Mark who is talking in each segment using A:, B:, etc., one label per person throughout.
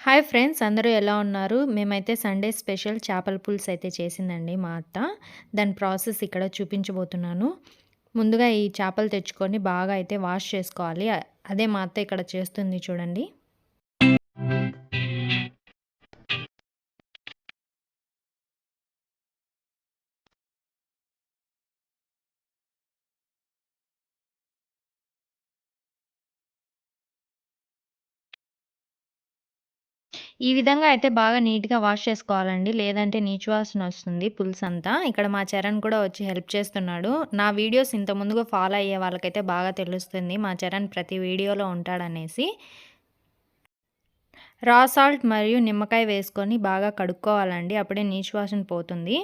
A: Hi friends అందరూ ఎలా ఉన్నారు? మేమైతే సండే స్పెషల్ చేపల పులుసు అయితే చేసిందండి మా అత్త. దాని ప్రాసెస్ ఇక్కడ చూపించబోతున్నాను. ముందుగా ఈ చేపలు తెచ్చుకొని బాగా అయితే వాష్ చేసుకోవాలి. అదే మా అత్త ఇక్కడ చేస్తుంది చూడండి. ఈ విధంగా అయితే బాగా నీట్‌గా వాష్ చేసుకోవాలండి. లేదంటే నీచు వాసన వస్తుంది పులుసంతా. ఇక్కడ మా చరణ్ కూడా వచ్చి హెల్ప్ చేస్తున్నాడు. నా వీడియోస్ ఇంత ముందుగా ఫాలో అయ్యే వాళ్ళకైతే బాగా తెలుస్తుంది. మా చరణ్ ప్రతి వీడియోలో ఉంటాడనేసి. రా సాల్ట్ మరియు నిమ్మకాయ వేసుకొని బాగా కడుక్కోవాలండి. అప్పుడే నీచు వాసన పోతుంది.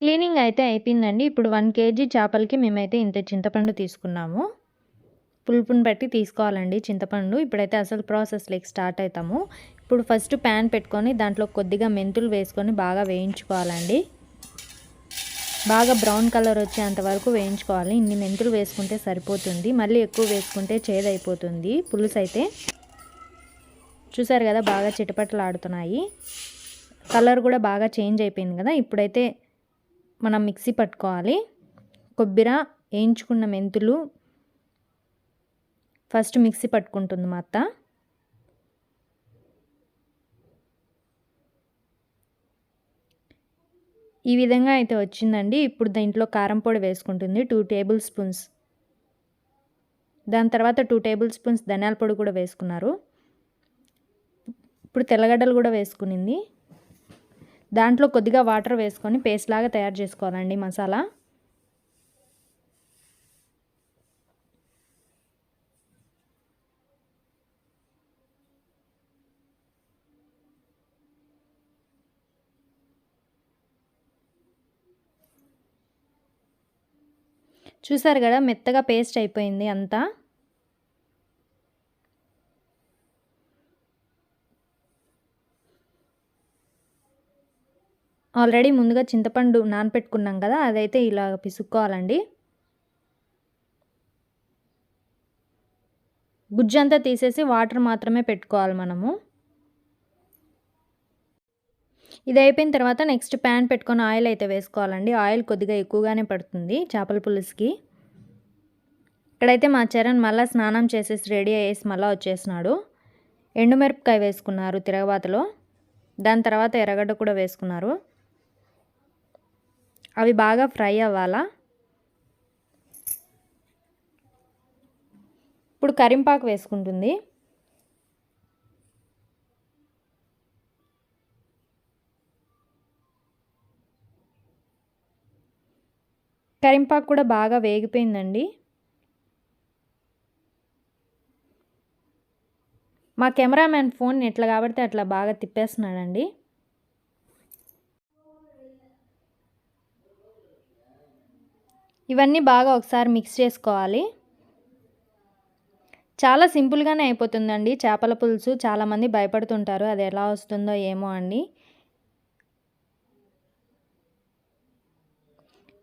A: క్లీనింగ్ అయితే అయిపోయిందండి. ఇప్పుడు వన్ కేజీ చేపలకి మేమైతే ఇంత చింతపండు తీసుకున్నాము. పులుపుని బట్టి తీసుకోవాలండి చింతపండు. ఇప్పుడైతే అసలు ప్రాసెస్‌లోకి స్టార్ట్ అవుతాము. ఇప్పుడు ఫస్ట్ ప్యాన్ పెట్టుకొని దాంట్లో కొద్దిగా మెంతులు వేసుకొని బాగా వేయించుకోవాలండి. బాగా బ్రౌన్ కలర్ వచ్చేంత వరకు వేయించుకోవాలి. ఇన్ని మెంతులు వేసుకుంటే సరిపోతుంది. మళ్ళీ ఎక్కువ వేసుకుంటే చేదైపోతుంది పులుసు అయితే. చూసారు కదా బాగా చిటపటలాడుతున్నాయి. కలర్ కూడా బాగా చేంజ్ అయిపోయింది కదా! ఇప్పుడైతే మనం మిక్సీ పట్టుకోవాలి. కొబ్బరి వేయించుకున్న మెంతులు ఫస్ట్ మిక్సీ పట్టుకుంటుంది మా అత్త. ఈ విధంగా అయితే వచ్చిందండి. ఇప్పుడు దీంట్లో కారం పొడి వేసుకుంటుంది టూ టేబుల్ స్పూన్స్. దాని తర్వాత టూ టేబుల్ స్పూన్స్ ధనియాల పొడి కూడా వేసుకున్నారు. ఇప్పుడు తెల్లగడ్డలు కూడా వేసుకునింది. దాంట్లో కొద్దిగా వాటర్ వేసుకొని పేస్ట్ లాగా తయారు చేసుకోవాలండి మసాలా. చూసారు కదా మెత్తగా పేస్ట్ అయిపోయింది అంతా. ఆల్రెడీ ముందుగా చింతపండు నానపెట్టుకున్నాం కదా! అదైతే ఇలా పిసుక్కోవాలండి. గుజ్జంతా తీసేసి వాటర్ మాత్రమే పెట్టుకోవాలి మనము. ఇది అయిపోయిన తర్వాత నెక్స్ట్ ప్యాన్ పెట్టుకొని ఆయిల్ అయితే వేసుకోవాలండి. ఆయిల్ కొద్దిగా ఎక్కువగానే పడుతుంది చేపల పులుసుకి. ఇక్కడైతే మా చరణ్ మళ్ళీ స్నానం చేసేసి రెడీ అయ్యేసి మళ్ళీ వచ్చేసినాడు. ఎండుమిరపకాయ వేసుకున్నారు తిరగబాతలో. దాని తర్వాత ఎర్రగడ్డ కూడా వేసుకున్నారు. అవి బాగా ఫ్రై అవ్వాలా. ఇప్పుడు కరింపాకు వేసుకుంటుంది. కరింపాకు కూడా బాగా వేగిపోయిందండి. మా కెమెరామ్యాన్ ఫోన్ ఎట్లా కాబట్టి అట్లా బాగా తిప్పేస్తున్నాడండి. ఇవన్నీ బాగా ఒకసారి మిక్స్ చేసుకోవాలి. చాలా సింపుల్‌గానే అయిపోతుందండి చేపల పులుసు. చాలామంది భయపడుతుంటారు అది ఎలా వస్తుందో ఏమో అండి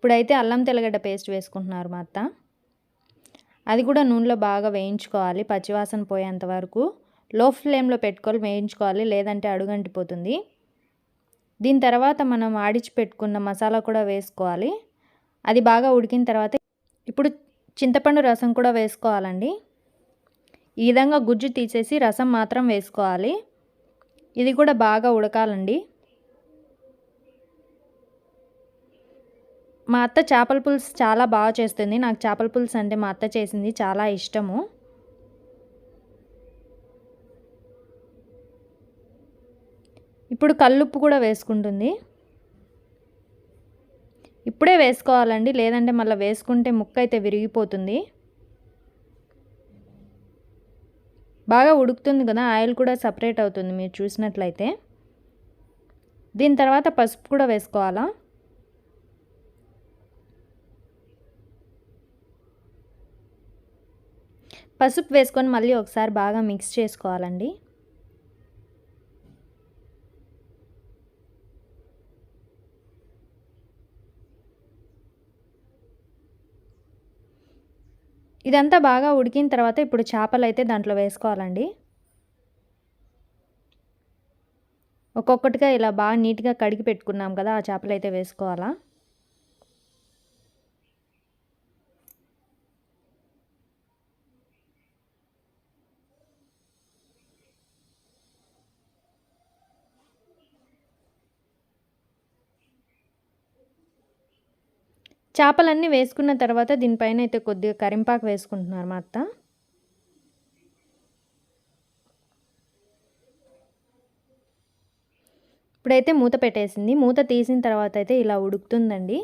A: ఇప్పుడైతే అల్లం తెల్లగడ్డ పేస్ట్ వేసుకుంటున్నారు మా అత్త. అది కూడా నూనెలో బాగా వేయించుకోవాలి పచ్చివాసన పోయేంత వరకు. లో ఫ్లేమ్‌లో పెట్టుకొని వేయించుకోవాలి లేదంటే అడుగంటిపోతుంది. దీని తర్వాత మనం ఆడించి పెట్టుకున్న మసాలా కూడా వేసుకోవాలి. అది బాగా ఉడికిన తర్వాత ఇప్పుడు చింతపండు రసం కూడా వేసుకోవాలండి. ఈ విధంగా గుజ్జు తీసేసి రసం మాత్రం వేసుకోవాలి. ఇది కూడా బాగా ఉడకాలండి. మా అత్త చేపల పులుసు చాలా బాగా చేస్తుంది. నాకు చేపల పులుసు అంటే మా అత్త చేసింది చాలా ఇష్టము. ఇప్పుడు కల్లుప్పు కూడా వేసుకుంటుంది. ఇప్పుడే వేసుకోవాలండి. లేదంటే మళ్ళీ వేసుకుంటే ముక్క అయితే విరిగిపోతుంది. బాగా ఉడుకుతుంది కదా ఆయిల్ కూడా సపరేట్ అవుతుంది మీరు చూసినట్లయితే. దీని తర్వాత పసుపు కూడా వేసుకోవాలా? పసుపు వేసుకొని మళ్ళీ ఒకసారి బాగా మిక్స్ చేసుకోవాలండి. ఇదంతా బాగా ఉడికిన తర్వాత ఇప్పుడు చేపలు అయితే దాంట్లో వేసుకోవాలండి. ఒక్కొక్కటిగా ఇలా బాగా నీట్గా కడిగి పెట్టుకున్నాం కదా ఆ చేపలు అయితే వేసుకోవాలా? చేపలన్నీ వేసుకున్న తర్వాత దీనిపైన అయితే కొద్దిగా కరింపాకు వేసుకుంటున్నారు మా అత్త. ఇప్పుడైతే మూత పెట్టేసింది. మూత తీసిన తర్వాత అయితే ఇలా ఉడుకుతుందండి.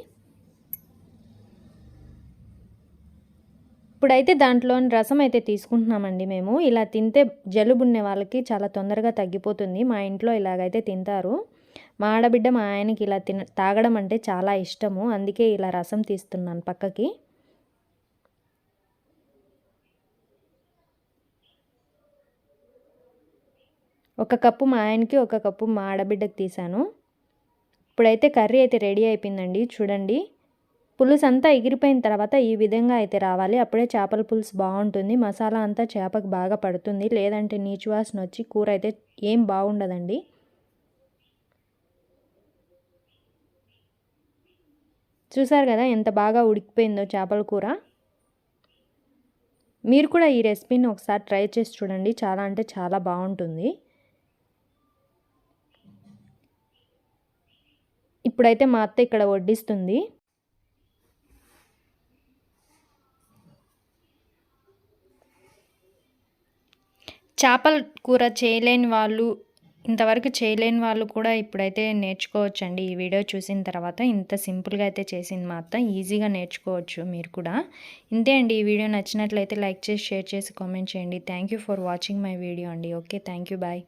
A: ఇప్పుడైతే దాంట్లోని రసం అయితే తీసుకుంటున్నామండి మేము. ఇలా తింటే జలుబు ఉన్న వాళ్ళకి చాలా తొందరగా తగ్గిపోతుంది. మా ఇంట్లో ఇలాగైతే తింటారు. మా ఆడబిడ్డ మా ఆయనకి ఇలా తిన తాగడం అంటే చాలా ఇష్టము. అందుకే ఇలా రసం తీస్తున్నాను పక్కకి. ఒక కప్పు మా ఆయనకి ఒక కప్పు మా ఆడబిడ్డకి తీసాను ఇప్పుడైతే కర్రీ అయితే రెడీ అయిపోయిందండి. చూడండి. పులుసు అంతా ఎగిరిపోయిన తర్వాత ఈ విధంగా అయితే రావాలి. అప్పుడే చేపల పులుసు బాగుంటుంది. మసాలా అంతా చేపకు బాగా పడుతుంది. లేదంటే నీచు వాసన వచ్చి కూర అయితే ఏం బాగుండదండి. చూసారు కదా ఎంత బాగా ఉడికిపోయిందో చేపల కూర? మీరు కూడా ఈ రెసిపీని ఒకసారి ట్రై చేసి చూడండి. చాలా అంటే చాలా బాగుంటుంది. ఇప్పుడైతే మా అత్త ఇక్కడ వడ్డిస్తుంది. చేపల కూర చేయలేని వాళ్ళు ఇంతవరకు చేయలేని వాళ్ళు కూడా ఇప్పుడైతే నేర్చుకోవచ్చండి. ఈ వీడియో చూసిన తర్వాత ఇంత సింపుల్గా అయితే చేసింది మాత్రం ఈజీగా నేర్చుకోవచ్చు మీరు కూడా. ఇంతే అండి. ఈ వీడియో నచ్చినట్లయితే లైక్ చేసి షేర్ చేసి కామెంట్ చేయండి. Thank you for watching my video అండి. ఓకే. Thank you bye.